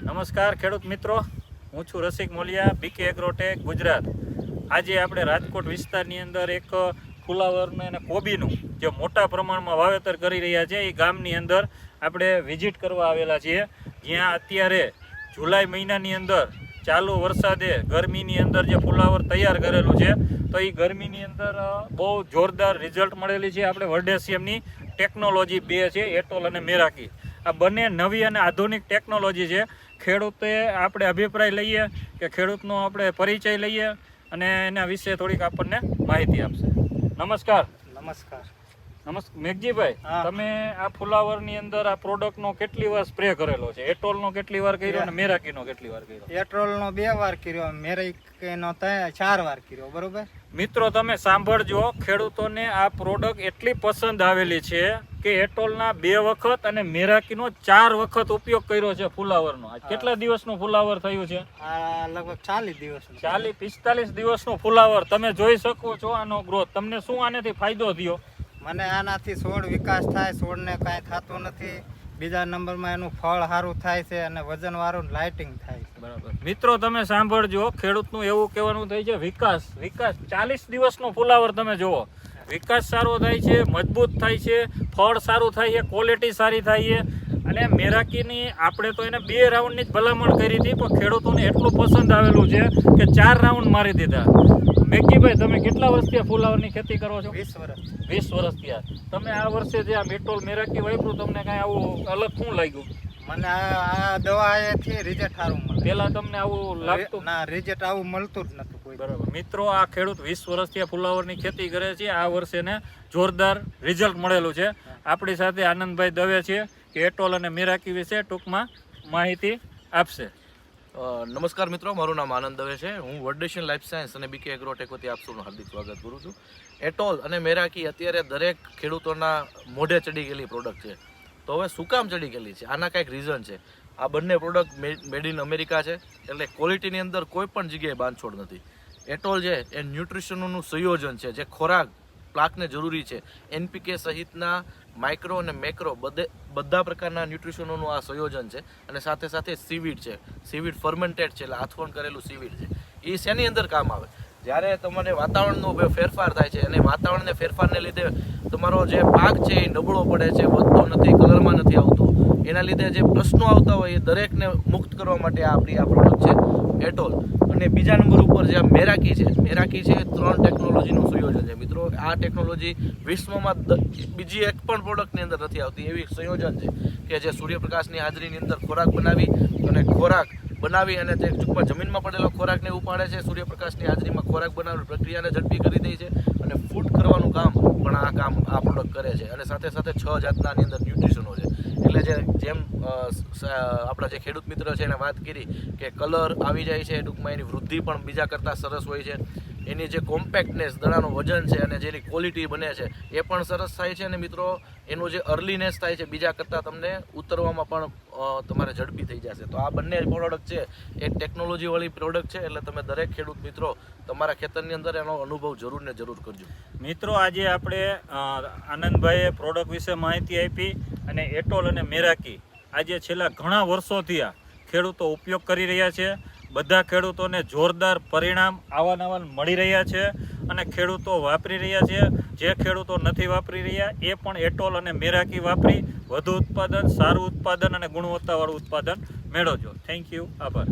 નમસ્કાર ખેડૂત મિત્રો. હું છું રસિક મોલિયા બીકે એગ્રોટેક ગુજરાત. આજે આપણે રાજકોટ વિસ્તારની અંદર એક ફુલાવરનું અને કોબીનું જે મોટા પ્રમાણમાં વાવેતર કરી રહ્યા છે, એ ગામની અંદર આપણે વિઝિટ કરવા આવેલા છીએ. જ્યાં અત્યારે જુલાઈ મહિનાની અંદર ચાલુ વરસાદે ગરમીની અંદર જે ફુલાવર તૈયાર કરેલું છે, તો એ ગરમીની અંદર બહુ જોરદાર રિઝલ્ટ મળેલી છે આપણે વર્ડેશિયમની ટેકનોલોજી બે છે, એટોલ અને મેરાકી. આ બંને નવી અને આધુનિક ટેકનોલોજી છે. ખેડૂતે આપણે અભિપ્રાય લઈએ કે ખેડૂતનો આપણે પરિચય લઈએ અને એના વિશે થોડીક આપણને માહિતી આપશે. નમસ્કાર. નમસ્કાર. નમસ્કાર મેઘજીભાઈ. તમે આ ફુલાવરની અંદર આ પ્રોડક્ટનો કેટલી વાર સ્પ્રે કરેલો છે? એટ્રોલનો કેટલી વાર કર્યો અને મેરાકીનો કેટલી વાર કર્યો? એટ્રોલનો નો બે વાર કર્યો મેરાકીનો ચાર વાર કર્યો બરોબર? મિત્રો તમે સાંભળજો ખેડૂતોને આ પ્રોડક્ટ એટલી પસંદ આવેલી છે કે એટોલના બે વખત અને મેરાકીનો ચાર વખત ઉપયોગ કર્યો છે ફુલાવરનો. કેટલા દિવસનું ફુલાવર થયું છે? આ લગભગ ચાલીસ દિવસ ચાલીસ પિસ્તાલીસ દિવસનું ફુલાવર. તમે જોઈ શકો છો આનો ગ્રોથ. તમને શું આનાથી ફાયદો થયો? મને આનાથી છોડ વિકાસ થાય છોડને કાંઈ થતું નથી. બીજા નંબરમાં એનું ફળ સારું થાય છે અને વજનવાળું લાઇટિંગ થાય છે. બરાબર. મિત્રો તમે સાંભળજો ખેડૂતનું એવું કહેવાનું થાય છે વિકાસ. વિકાસ ચાલીસ દિવસનો ફુલાવર તમે જુઓ. વિકાસ સારો થાય છે મજબૂત થાય છે ફળ સારું થાય છે ક્વોલિટી સારી થાય છે. અને મેરાકીની આપણે તો એને બે રાઉન્ડની જ ભલામણ કરી હતી પણ ખેડૂતોને એટલું પસંદ આવેલું છે કે ચાર રાઉન્ડ મારી દીધા. મેકીભાઈ તમે કેટલા વર્ષથી ફુલાવરની ખેતી કરો છો? વીસ વર્ષ. વીસ વર્ષ થયા તમે આ વર્ષે જે આ મેટોલ મેરાકી વાપર્યું તમને કાંઈ આવું અલગ શું લાગ્યું? મને આ આ દવા એથી રિઝલ્ટ સારું મળે. પેલા તમને આવું લાગતું? ના રિઝલ્ટ આવું મળતું જ નતું કોઈ. બરાબર. મિત્રો આ ખેડૂત વીસ વર્ષથી ફુલાવરની ખેતી કરે છે. આ વર્ષે ને જોરદાર રિઝલ્ટ મળેલું છે. આપણી સાથે આનંદભાઈ દવે છે કે એટોલ અને મિરાકી વિશે ટૂંકમાં માહિતી આપશે. નમસ્કાર મિત્રો મારું નામ આનંદ દવે છે. હું વર્ડેશન લાઈફ સાયન્સ અને બીકે એગ્રોટેકોથી આપ સૌનું હાર્દિક સ્વાગત કરું છું. એટોલ અને મેરાકી અત્યારે દરેક ખેડૂતોના મોઢે ચડી ગયેલી પ્રોડક્ટ છે. તો હવે શું કામ ચડી ગયેલી છે? આના કાંઈક રીઝન છે. આ બંને પ્રોડક્ટ મેડ ઇન અમેરિકા છે. એટલે ક્વોલિટીની અંદર કોઈ પણ જગ્યાએ બાંધછોડ નથી. એટોલ છે એ ન્યુટ્રિશનનું સંયોજન છે, જે ખોરાક પ્લાકને જરૂરી છે એનપીકે સહિતના માઇક્રો અને મેક્રો બધે, બધા પ્રકારના ન્યુટ્રિશનોનું આ સંયોજન છે. અને સાથે સાથે સીવીડ છે. સીવીડ ફર્મેન્ટેડ છે, એટલે આથવણ કરેલું સીવીડ છે. એ શેની અંદર કામ આવે? જ્યારે તમારે વાતાવરણનો ફેરફાર થાય છે અને વાતાવરણને ફેરફારને લીધે તમારો જે પાક છે એ નબળો પડે છે, વધતો નથી, કલરમાં નથી આવતો, એના લીધે જે પ્રશ્નો આવતા હોય એ દરેકને મુક્ત કરવા માટે આપણી આ પ્રોડક્ટ છે એટોલ અને બીજા નંબર ઉપર જે મેરાકી છે મેરાકી છે એ ત્રણ ટેકનોલોજીનું સંયોજન છે. મિત્રો, આ ટેકનોલોજી વિશ્વમાં બીજી એક પણ પ્રોડક્ટની અંદર નથી આવતી. એવી સંયોજન છે કે જે સૂર્યપ્રકાશની હાજરીની અંદર ખોરાક બનાવી અને ખોરાક બનાવી અને તે ટૂંકમાં જમીનમાં પડેલો ખોરાકને ઉપાડે છે. સૂર્યપ્રકાશની હાજરીમાં ખોરાક બનાવવાની પ્રક્રિયાને ઝડપી કરી દે છે અને ફૂડ કરવાનું કામ પણ આ કામ, આ પ્રોડક્ટ કરે છે. અને સાથે સાથે છ જાતના આની અંદર ન્યુટ્રિશનો છે. એટલે જે, જેમ આપણા જે ખેડૂત મિત્ર છે એને વાત કરી કે કલર આવી જાય છે ટૂંકમાં એની વૃદ્ધિ પણ બીજા કરતાં સરસ હોય છે. એની જે કોમ્પેક્ટનેસ દડાનું વજન છે અને જેની ક્વોલિટી બને છે, એ પણ સરસ થાય છે અને મિત્રો, એનું જે અર્લીનેસ થાય છે, બીજા કરતાં તમને ઉતરવામાં પણ તમારે ઝડપી થઈ જશે. તો આ બંને પ્રોડક્ટ છે. એ ટેકનોલોજીવાળી પ્રોડક્ટ છે, એટલે તમે દરેક ખેડૂત મિત્રો તમારા ખેતરની અંદર એનો અનુભવ જરૂર ને જરૂર કરજો. મિત્રો, આજે આપણે આનંદભાઈએ પ્રોડક્ટ વિશે માહિતી આપી અને એટોલ અને મેરાકી આજે છેલ્લા ઘણા વર્ષોથી આ ખેડૂતો ઉપયોગ કરી રહ્યા છે. બધા ખેડૂતોને જોરદાર પરિણામ આવાન નવા મળી રહ્યા છે અને ખેડૂતો વાપરી રહ્યા છે. જે ખેડૂતો નથી વાપરી રહ્યા, એ પણ એટોલ અને મેરાકી વાપરી, વધુ ઉત્પાદન, સારું ઉત્પાદન અને ગુણવત્તાવાળું ઉત્પાદન મેળવજો. થેન્ક યુ આભાર.